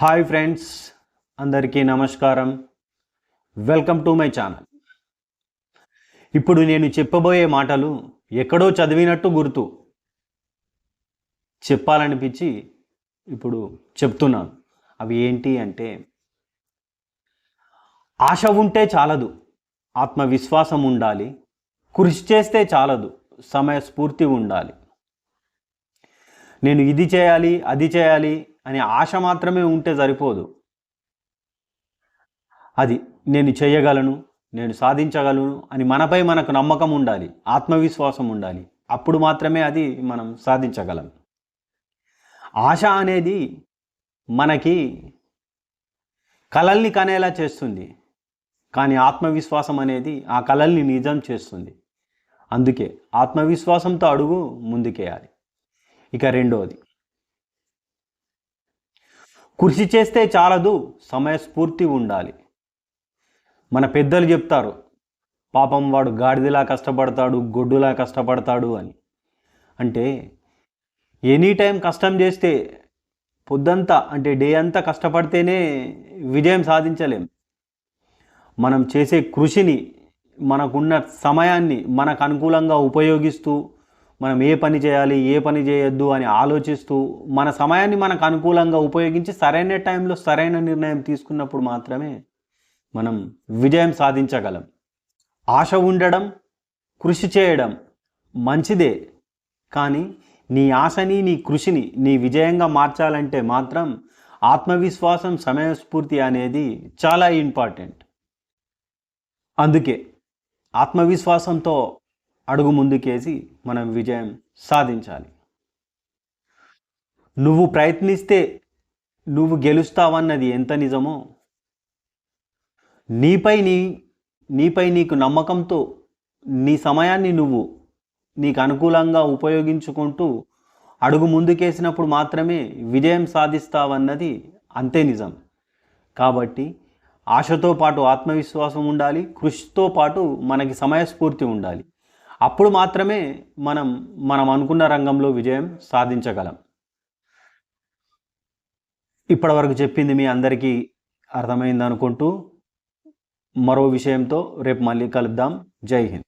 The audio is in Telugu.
హాయ్ ఫ్రెండ్స్ అందరికీ నమస్కారం. వెల్కమ్ టు మై ఛానల్ ఇప్పుడు నేను చెప్పబోయే మాటలు ఎక్కడో చదివినట్టు గుర్తు. చెప్పాలనిపించి ఇప్పుడు చెప్తున్నాను. అవి ఏంటి అంటే ఆశ ఉంటే చాలదు ఆత్మవిశ్వాసం ఉండాలి కృషి చేస్తే చాలదు సమయస్ఫూర్తి ఉండాలి. నేను ఇది చేయాలి అది చేయాలి అనే ఆశ మాత్రమే ఉంటే సరిపోదు. అది నేను చేయగలను నేను సాధించగలను అని మనపై మనకు నమ్మకం ఉండాలి ఆత్మవిశ్వాసం ఉండాలి. అప్పుడు మాత్రమే అది మనం సాధించగలం. ఆశ అనేది మనకి కలల్ని కనేలా చేస్తుంది. కానీ ఆత్మవిశ్వాసం అనేది ఆ కలల్ని నిజం చేస్తుంది. అందుకే ఆత్మవిశ్వాసంతో అడుగు ముందుకేయాలి. ఇక రెండవది కృషి చేస్తే చాలదు సమయస్ఫూర్తి ఉండాలి. మన పెద్దలు చెప్తారు పాపం వాడు గాడిదలా కష్టపడతాడు గొడ్డులా కష్టపడతాడు అని. అంటే ఎనీ టైం కష్టం చేస్తే పొద్దంతా అంటే డే అంతా కష్టపడితేనే విజయం సాధించలేం. మనం చేసే కృషిని మనకున్న సమయాన్ని మనకు అనుకూలంగా ఉపయోగిస్తూ మనం ఏ పని చేయాలి ఏ పని చేయొద్దు అని ఆలోచిస్తూ మన సమయాన్ని మనకు అనుకూలంగా ఉపయోగించి సరైన టైంలో సరైన నిర్ణయం తీసుకున్నప్పుడు మాత్రమే మనం విజయం సాధించగలం. ఆశ ఉండడం కృషి చేయడం మంచిదే. కానీ నీ ఆశని నీ కృషిని నీ విజయంగా మార్చాలంటే మాత్రం ఆత్మవిశ్వాసం సమయస్ఫూర్తి అనేది చాలా ఇంపార్టెంట్. అందుకే ఆత్మవిశ్వాసంతో అడుగు ముందుకేసి మనం విజయం సాధించాలి. నువ్వు ప్రయత్నిస్తే నువ్వు గెలుస్తావన్నది ఎంత నిజమో నీపై నీ నీపై నీకు నమ్మకంతో నీ సమయాన్ని నువ్వు నీకు అనుకూలంగా ఉపయోగించుకుంటూ అడుగు ముందుకేసినప్పుడు మాత్రమే విజయం సాధిస్తావన్నది అంతే నిజం. కాబట్టి ఆశతో పాటు ఆత్మవిశ్వాసం ఉండాలి కృషితో పాటు మనకి సమయస్ఫూర్తి ఉండాలి. అప్పుడు మాత్రమే మనం మనం అనుకున్న రంగంలో విజయం సాధించగలం. ఇప్పటివరకు చెప్పింది మీ అందరికీ అర్థమైంది అనుకుంటూ మరో విషయంతో రేపు మళ్ళీ కలుద్దాం. జై హింద్.